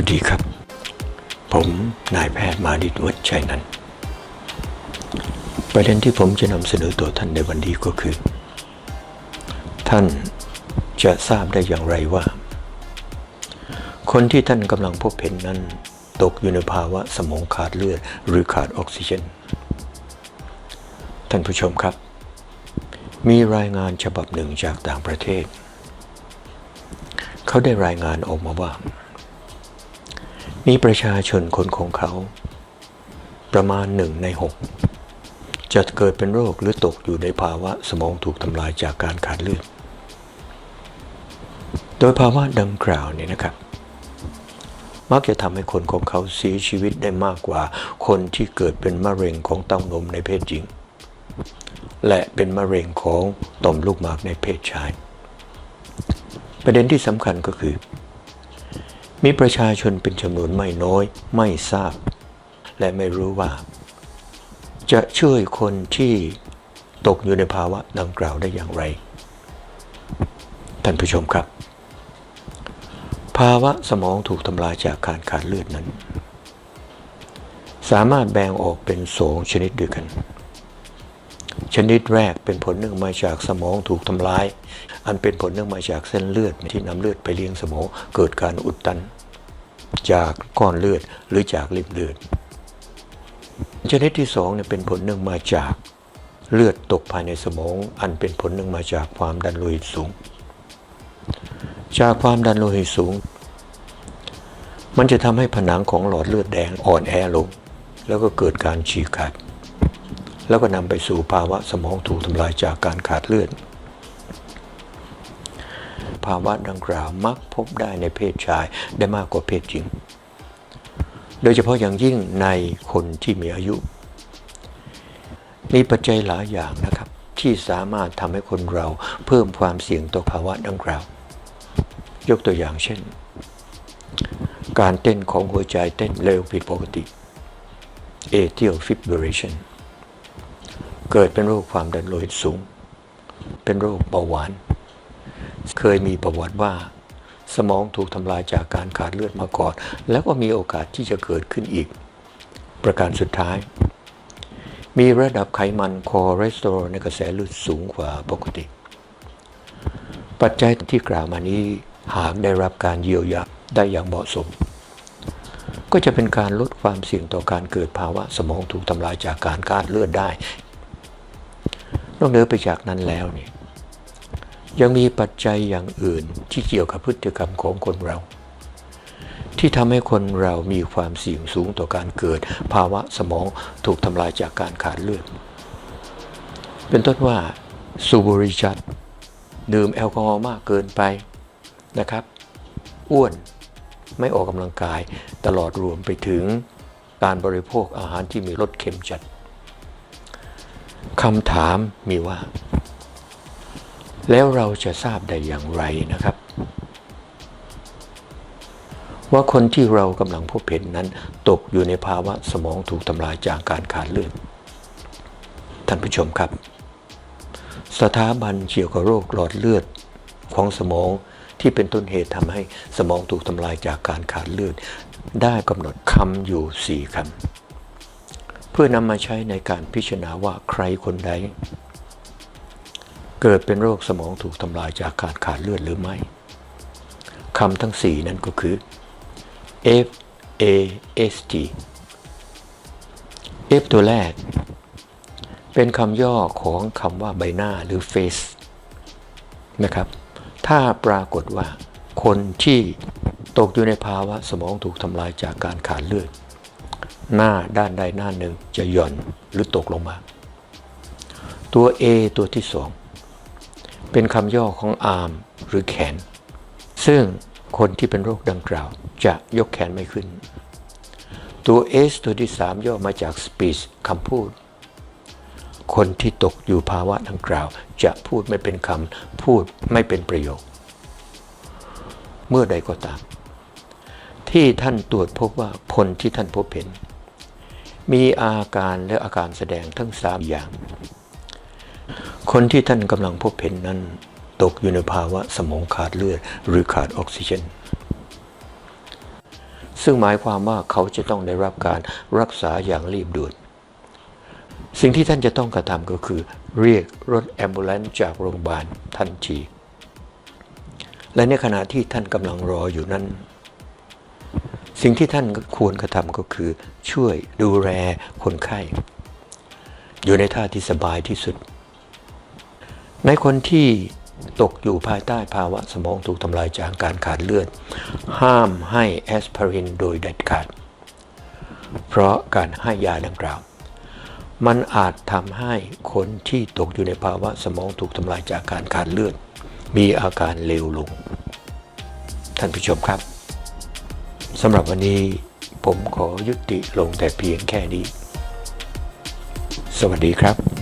วัสดีครับ ผมนายแพทย์มาดิตวัชชัยนันท์ประเด็นที่ผมจะนำเสนอตัวท่านในวันนี้ก็คือ ท่านจะทราบได้อย่างไรว่า คนที่ท่านกำลังพบเห็นนั้น ตกอยู่ในภาวะสมองขาดเลือดหรือขาดออกซิเจน ท่านผู้ชมครับ มีรายงานฉบับหนึ่งจากต่างประเทศ เขาได้รายงานออกมาว่า มีประชาชนคนของเขา ประมาณหนึ่งในหกจะเกิดเป็นโรคหรือตกอยู่ในภาวะสมองถูกทำลายจากการขาดเลือด โดยภาวะดังกล่าวเนี่ยนะครับ มักจะทำให้คนของเขาเสียชีวิตได้มากกว่า คนที่เกิดเป็นมะเร็งของเต้านมในเพศหญิง และเป็นมะเร็งของต่อมลูกหมากในเพศชาย ประเด็นที่สำคัญก็คือ มีประชาชนเป็นจำนวนไม่น้อยไม่ทราบ และไม่รู้ว่า จะช่วยคนที่ตกอยู่ในภาวะดังกล่าวได้อย่างไร ท่านผู้ชมครับ ภาวะสมองถูกทำลายจากการขาดเลือดนั้น สามารถแบ่งออกเป็นสองชนิดด้วยกัน ชนิดแรกเป็นผลเนื่องมาจากสมองถูกทำลาย อันเป็นผลเนื่องมาจากเส้นเลือดที่นำเลือดไปเลี้ยงสมองเกิดการอุดตัน จากก้อนเลือดหรือจากริมเลือด ชนิดที่สองเนี่ยเป็นผลเนื่องมาจากเลือดตกภายในสมอง อันเป็นผลเนื่องมาจากความดันโลหิตสูง จากความดันโลหิตสูง มันจะทำให้ผนังของหลอดเลือดแดงอ่อนแอลง แล้วก็เกิดการฉีกขาด แล้วก็นำไปสู่ภาวะสมองถูกทำลายจากการขาดเลือด ภาวะดังกล่าวมักพบได้ในเพศชายได้มากกว่าเพศหญิง โดยเฉพาะอย่างยิ่งในคนที่มีอายุ มีปัจจัยหลายอย่างนะครับ ที่สามารถทำให้คนเราเพิ่มความเสี่ยงต่อภาวะดังกล่าว ยกตัวอย่างเช่น การเต้นของหัวใจเต้นเร็วผิดปกติ atrial fibrillation เกิดเป็นโรคความดันโลหิตสูง เป็นโรคเบาหวาน เคยมีประวัติว่า สมองถูกทำลายจากการขาดเลือดมาก่อน แล้วก็มีโอกาสที่จะเกิดขึ้นอีก ประการสุดท้าย มีระดับไขมันคอเลสเตอรอลในกระแสเลือดสูงกว่าปกติ ปัจจัยที่กล่าวมานี้หากได้รับการเยียวยาได้อย่างเหมาะสม ก็จะเป็นการลดความเสี่ยงต่อการเกิดภาวะสมองถูกทำลายจากการขาดเลือดได้ นอกเหนือไปจากนั้นแล้วเนี่ยยังมีปัจจัยอย่างอื่นที่เกี่ยวกับพฤติกรรมของคนเรา ที่ทำให้คนเรามีความเสี่ยงสูงต่อการเกิด ภาวะสมองถูกทำลายจากการขาดเลือด เป็นต้นว่าสูบบุหรี่จัด ดื่มแอลกอฮอล์มากเกินไปนะครับ อ้วนไม่ออกกำลังกายตลอดรวมไปถึงการบริโภคอาหารที่มีรสเค็มจัด คำถามมีว่า แล้วเราจะทราบได้อย่างไรนะครับ ว่าคนที่เรากำลังพบเห็นนั้น ตกอยู่ในภาวะสมองถูกทำลายจากการขาดเลือดท่านผู้ชมครับ สถาบันเกี่ยวกับโรคหลอดเลือดของสมองที่เป็นต้นเหตุทำให้สมองถูกทำลายจากการขาดเลือด ได้กำหนดคำอยู่ 4คำ พื่อนำมาใช้ในการพิจารณาว่าใครคนใด เกิดเป็นโรคสมองถูกทำลายจากการขาดเลือดหรือไม่คำทั้ง 4 นั้นก็คือ F A S T F ตัวแรก เป็นคำย่อของคำว่าใบหน้าหรือ face นะครับ ถ้าปรากฏว่าคนที่ตกอยู่ในภาวะสมองถูกทำลายจากการขาดเลือด หน้าด้านใดหน้าหนึ่งจะหย่อนหรือตกลงมา ตัว A ตัวที่สองเป็นคำย่อของ arm หรือแขน ซึ่งคนที่เป็นโรคดังกล่าวจะยกแขนไม่ขึ้น ตัว S ตัวที่สามย่อมาจาก speech คำพูด คนที่ตกอยู่ภาวะดังกล่าว จะพูดไม่เป็นคำพูดไม่เป็นประโยค เมื่อใดก็ตาม ที่ท่านตรวจพบว่าคนที่ท่านพบเห็น มีอาการและอาการแสดงทั้งสามอย่าง คนที่ท่านกำลังพบเห็นนั้น ตกอยู่ในภาวะสมองขาดเลือด หรือขาดออกซิเจน ซึ่งหมายความว่าเขาจะต้องได้รับการรักษาอย่างรีบด่วน สิ่งที่ท่านจะต้องกระทำก็คือ เรียกรถแอมบูเลนซ์จากโรงพยาบาลทันที และในขณะที่ท่านกำลังรออยู่นั้น สิ่งที่ท่านควรกระทำก็คือช่วยดูแลคนไข้ อยู่ในท่าที่สบายที่สุด ในคนที่ตกอยู่ภายใต้ภาวะสมองถูกทำลายจากการขาดเลือด ห้ามให้แอสไพรินโดยเด็ดขาด เพราะการให้ยาดังกล่าว มันอาจทำให้คนที่ตกอยู่ในภาวะสมองถูกทำลายจากการขาดเลือด มีอาการเลวลง ท่านผู้ชมครับ สำหรับวันนี้ผมขอยุติลงแต่เพียงแค่นี้ สวัสดีครับ